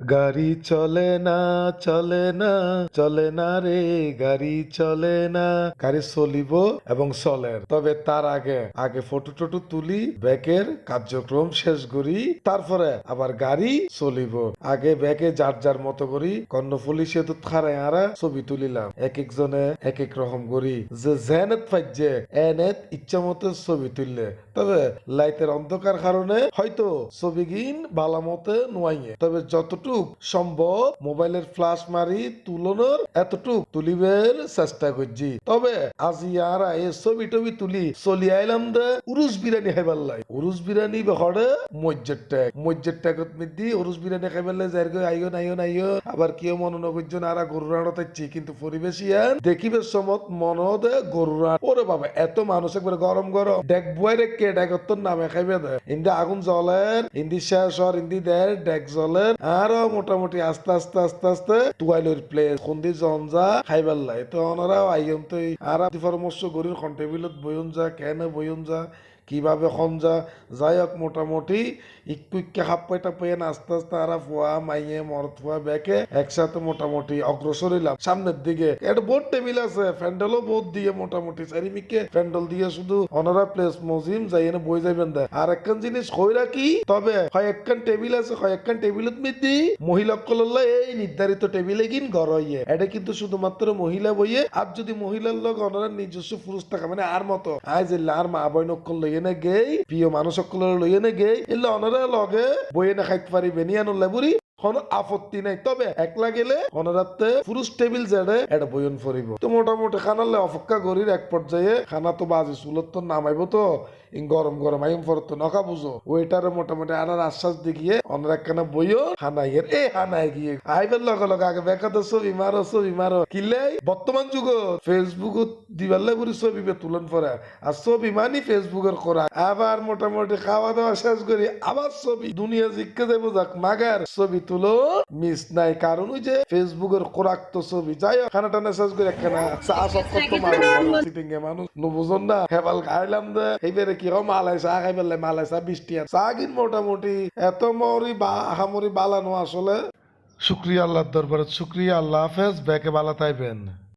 গাড়ি চলে না চলে না চলে না রে, গাড়ি চলে না। গাড়ি চলিব এবং চলের তবে তার আগে আগে ফটো টটো তুলি ব্যাকের কার্যক্রম শেষ করি, তারপরে আবার গাড়ি চলিব। আগে ব্যাকে যার যার মতো করি, কর্ণফুলি সেতু খারে আরা ছবি তুলিলাম। এক একজনে এক এক রকম করি। যে জেনত ফাইজে এনত ইচ্ছা মতো ছবি তুললে। তবে লাইটের অন্ধকার কারণে হয়তো ছবি গিন বালা মতে নোয়াইয়ে। তবে যতটুক সম্ভব মোবাইলের ফ্লাশ মারি তুলনোর এতটুক তুলিবের চেষ্টা করছি। তবে আজি আর এ ছবি টবি তুলি, চলি আইলাম দে উরুস বিরিয়ানি খাইবার লাই। উরুস বিরিয়ানি বেহরে মজ্জের ট্যাগ মজ্জের ট্যাগত মিদি উরুস বিরিয়ানি খাইবার লাই যার গো আইও নাইও নাইও আবার কেউ মন নবজন আর গরুর আড়ত কিন্তু পরিবেশ ইয়ান দেখিবে সমত মন দে গরুর ওরে বাবা, এত মানুষ একবার গরম গরম ডেক বুয়াই রে কে ডেক তোর নামে খাইবে দে। ইন্দি আগুন জ্বলের ইন্দি শেষ হর ইন্দি দেয় ডেক জ্বলের আরও মোটামুটি আস্তে আস্তে আস্তে আস্তে টুয়াইলের প্লেস খন্দি জন যা খাইবার লাই। তো ওনারা আইয়ন তো আর পরামর্শ গরির খন্টেবিলত বয়ন যা, কেন বয়ন যা কীভাবে খঞ্জা যাই হোক মোটামুটি একটু একটু হাপ পাইটা পেয়ে আস্তে আস্তে আরা ফুয়া, মাইয়ে মরত ফুয়া ব্যাকে একসাথে মোটামুটি অগ্রসর হইলাম। সামনের দিকে একটা বোর্ড টেবিল আছে ফ্যান্ডেলও বোর্ড দিয়ে মোটামুটি চারিমিকে ফ্যান্ডেল দিয়ে শুধু অনারা প্লেস মজিম যাই এনে বই যাইবেন দেয় আর একখান জিনিস কইরা কি তবে হয় একখান টেবিল আছে, হয় একখান টেবিলত মিদি মহিলা কলল্লা এই নির্ধারিত টেবিলে কিন ঘর হইয়ে। এটা কিন্তু শুধুমাত্র মহিলা বইয়ে। আর যদি মহিলার লোক অনারা নিজস্ব পুরুষ থাকা মানে আর মতো। আজ এলে আর মা বই নকল লইয়ে না গেই, প্রিয় মানুষ সকলের লইয়ে না গেই এলে অনারা লগে বইয়ে না খাইতে পারি বেনিয়ানো লেবুরি। কোনো আপত্তি নাই। তবে একলা গেলে অনারাতে পুরুষ টেবিল জেডে এটা বয়ন ফরিব তো মোটামুটি খানালে অপেক্ষা করির এক পর্যায়ে। খানা তো বাজে চুলত তো নামাইবো তো। গরম গরম আইম ফরত তো নকা বুঝো। ওইটারে মোটামুটি আনার আশ্বাস দেখিয়ে অনার একখানা বইও হানাইয়ের এ হানাই গিয়ে। আইবার লগে লগে আগে বেকা তো ছবি মারো ছবি মারো। কিলে বর্তমান যুগত ফেসবুকত দিবার লাগি ছবি তুলন পরে আর ছবি মানি ফেসবুকের করা আবার মোটামুটি খাওয়া দাওয়া শেষ করি, আবার ছবি। দুনিয়া জিজ্ঞে যাব যাক, মাগার ছবি তুলো মিস নাই কারণ ওই যে ফেসবুকের কোরাক তো ছবি। যাই খানা টানা করে একখানা চা মানুষ। না হেবাল খাইলাম দে। এইবারে কি হয় মালাই চা খাই পেলে মালাই চা বৃষ্টি আর চা কিন মোটামুটি। এত মরি বা আহামরি বালানো আসলে। শুক্রিয়া আল্লাহর দরবারে শুক্রিয়া আল্লাহ হাফেজ ব্যাকে বালা তাইবেন।